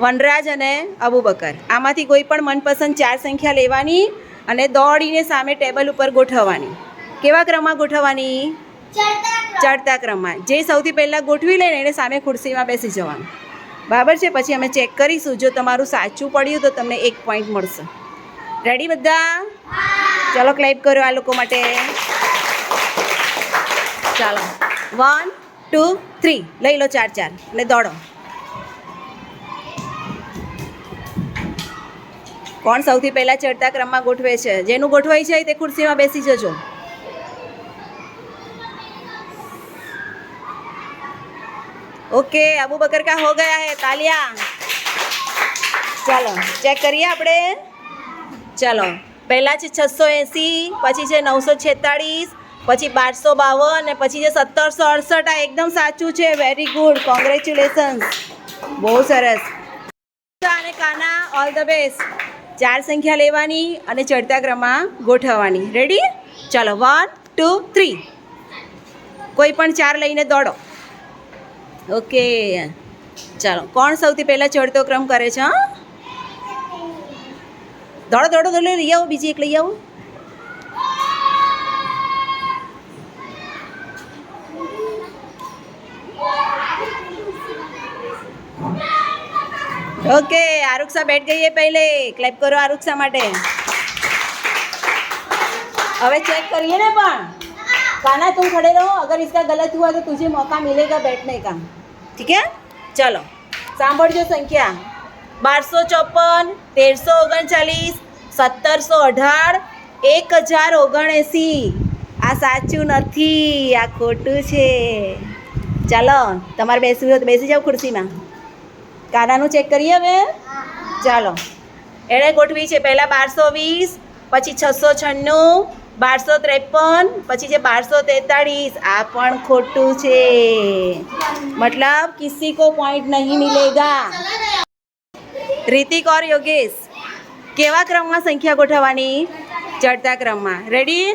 વનરાજ અને અબુબકર. આમાંથી કોઈ પણ મનપસંદ ચાર સંખ્યા લેવાની અને દોડીને સામે ટેબલ ઉપર ગોઠવવાની. કેવા ક્રમમાં ગોઠવવાની? ચડતા ક્રમમાં. જે સૌથી પહેલાં ગોઠવી લઈને એને સામે ખુરશીમાં બેસી જવાનું. બરાબર છે? પછી અમે ચેક કરીશું. જો તમારું સાચું પડ્યું તો તમને એક પોઈન્ટ મળશે. રેડી બધા? ચલો ક્લેપ કરો આ લોકો માટે. ચાલો. વન ટુ થ્રી લઈ લો ચાર ચાર અને દોડો. કોણ સૌથી પહેલાં ચડતા ક્રમમાં ગોઠવે છે? જેનું ગોઠવાય છે તે ખુરશીમાં બેસી જજો. ઓકે, અબુ બકર કા હો ગયા હે, તાલિયા. ચાલો ચેક કરીએ આપણે. ચાલો, પહેલાં છે છસો એંસી, પછી છે નવસો છેતાળીસ, પછી બારસો બાવન અને પછી છે સત્તરસો અડસઠ. આ એકદમ સાચું છે. વેરી ગુડ કોંગ્રેચ્યુલેશન્સ બહુ સરસ. અને કાના ઓલ ધ બેસ્ટ ચાર સંખ્યા લેવાની અને ચડતા ક્રમમાં ગોઠવવાની. રેડી ચાલો વન ટુ થ્રી કોઈ પણ ચાર લઈને દોડો. ઓકે ચાલો, કોણ સૌથી પહેલાં ચડતો ક્રમ કરે છે, હા? દોડો દોડો દોડો, લઈ આવો, બીજી એક લઈ આવો. ओके आरुक्षा बैठ गई है पहले क्लैप करो आरुक्षा માટે હવે चेक करिए ना પણ काना तुम खड़े रहो अगर इसका गलत हुआ तो तुझे मौका मिलेगा बैठने का ठीक है चलो સાંભળજો સંખ્યા બારસો ચોપન તેરસો ઓગણચાલીસ સત્તરસો અઢાર એક હજાર ઓગણએંસી આ સાચું નથી આ ખોટું છે ચાલો તમારે બેસવું હોય તો બેસી જાઓ ખુરશીમાં કાનાનું ચેક કરીએ હવે? ચાલો. એણે ગોઠવી છે પહેલાં બારસો વીસ, પછી છસો છન્નું, બારસો ત્રેપન, પછી છે બારસો તેતાળીસ. આ પણ ખોટું છે. મતલબ કિસી કો પોઈન્ટ નહીં મિલેગા. રિતિક ઓર યોગેશ, કેવા ક્રમમાં સંખ્યા ગોઠવવાની? ચડતા ક્રમમાં. રેડી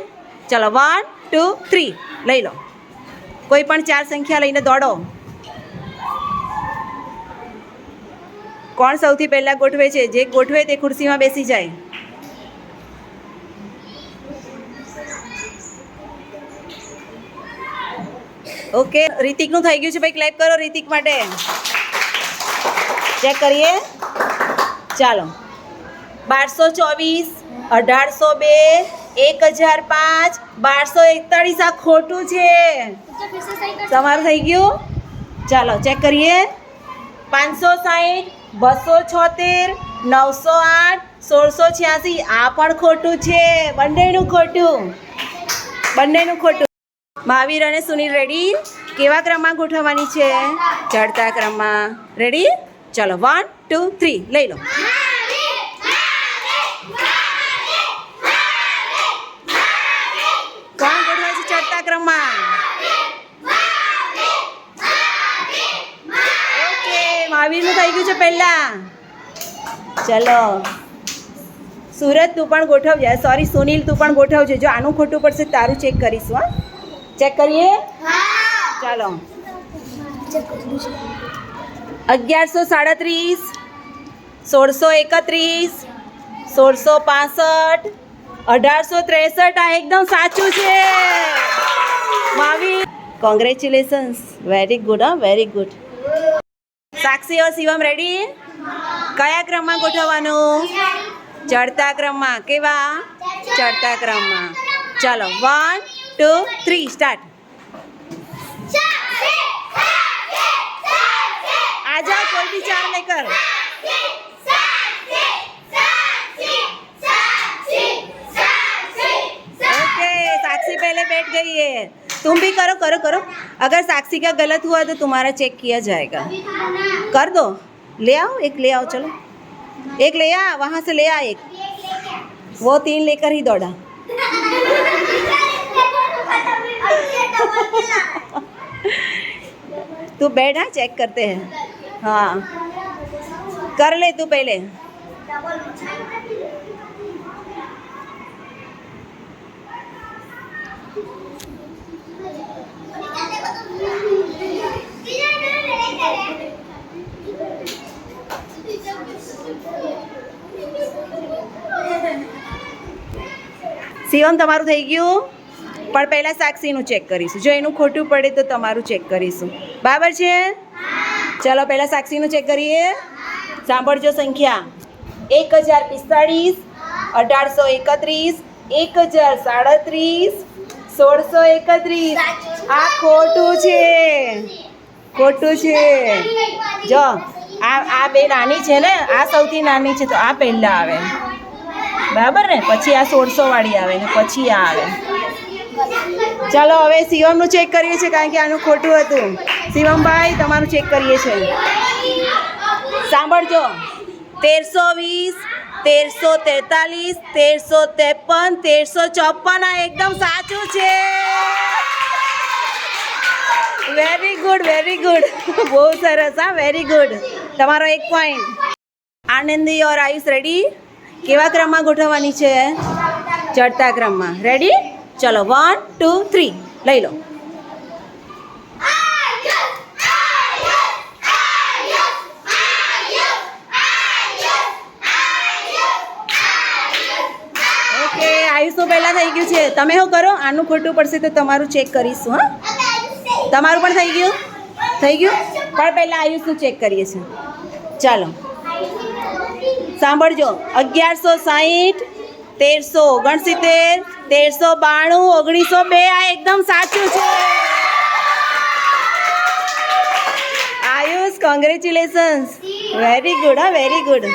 ચલો વન ટુ થ્રી લઈ લો. કોઈ પણ ચાર સંખ્યા લઈને દોડો. કોણ સૌથી પહેલાં ગોઠવે છે? જે ગોઠવે તે ખુરશીમાં બેસી જાય. ઓકે રિતિકનું થઈ ગયું છે. ભાઈ ક્લેપ કરો રિતિક માટે. ચેક કરીએ. ચાલો. બારસો ચોવીસ અઢારસો બે એક હજાર પાંચ બારસો એકતાળીસ. આ ખોટું છે. તમારું થઈ ગયું? ચાલો ચેક કરીએ. પાંચસો સાઠ બસો છોતેર, નવસો આઠ, સોળસો છ્યાસી. આ પણ ખોટું છે. બંનેનું ખોટું. બંનેનું ખોટું. મહાવીર અને સુનિલ રેડી કેવા ક્રમમાં ગોઠવવાની છે? ચડતા ક્રમમાં. રેડી ચલો વન ટુ થ્રી લઈ લો કોણ ગોઠવાય છે ચડતા ક્રમમાં ઓકે મહાવીરનું થઈ ગયું છે પહેલા. ચલો. સુરત તું પણ ગોઠવજે. સોરી સુનિલ તું પણ ગોઠવજે. જો આનું ખોટું પડશે તારું ચેક કરીશું, હા. ચેક કરીએ? ચાલો. અગિયારસો સાડત્રીસ, સોળસો એકત્રીસ, સોળસો પાસઠ, અઢારસો ત્રેસઠ. આ એકદમ સાચું છે. માવી કોંગ્રેચ્યુલેશન્સ વેરી ગુડ હા વેરી ગુડ સાક્ષી ઓર શિવમ રેડી કયા ક્રમમાં ગોઠવવાનું ચડતા ક્રમમાં કેવા ચડતા ક્રમમાં ચાલો વન ટુ થ્રી સ્ટાર્ટ आ जाओ कोई भी चार लेकर ओके साक्षी पहले बैठ गई है तुम भी करो करो करो। अगर साक्षी का गलत हुआ तो तुम्हारा चेक किया जाएगा। कर दो। ले आओ, एक ले आओ, चलो। एक ले आ, वहाँ से ले आ एक। वो तीन लेकर ही दौड़ा। तू बैठ चेक करते हैं। हाँ। कर ले तू पहले। શિવમ તમારું થઈ ગયું? પણ પહેલાં સાક્ષીનું ચેક કરીશું. જો એનું ખોટું પડે તો તમારું ચેક કરીશું. બરાબર છે? ચલો, પહેલાં સાક્ષીનું ચેક કરીએ. સાંભળજો સંખ્યા. એક હજાર પિસ્તાળીસ, અઢારસો એકત્રીસ, એક હજાર સાડત્રીસ સોળસો એકત્રીસ. આ ખોટું છે. ખોટું છે. જો, આ આ બે નાની છે ને, આ સૌથી નાની છે, તો આ પહેલાં આવે. બરાબર ને? પછી આ સોળસો વાળી આવે ને પછી આ આવે. ચાલો, હવે શિવમનું ચેક કરીએ છીએ, કારણ કે આનું ખોટું હતું. શિવમભાઈ, તમારું ચેક કરીએ છીએ. સાંભળજો. તેરસો વીસ તેરસો તેતાલીસ, તેરસો ત્રેપન, તેરસો ચોપન આ એકદમ સાચું છે. વેરી ગુડ વેરી ગુડ બહુ સરસ, હા વેરી ગુડ તમારો એક પોઈન્ટ આનંદી ઓર આયુષ રેડી કેવા ક્રમમાં ગોઠવવાની છે? ચડતા ક્રમમાં. રેડી ચલો વન ટુ થ્રી લઈ લો. પહેલાં થઈ ગયું છે. તમે શું કરો? આનું ખોટું પડશે તો તમારું ચેક કરીશું, હા. તમારું પણ થઈ ગયું? થઈ ગયું? પણ પહેલાં આયુષનું ચેક કરીએ છીએ. ચાલો. સાંભળજો. અગિયારસો સાહીઠ, તેરસો ઓગણસિત્તેર, તેરસો બાણું, ઓગણીસો બે. આ એકદમ સાચું છે. આયુષ કોંગ્રેચ્યુલેશન્સ વેરી ગુડ હા વેરી ગુડ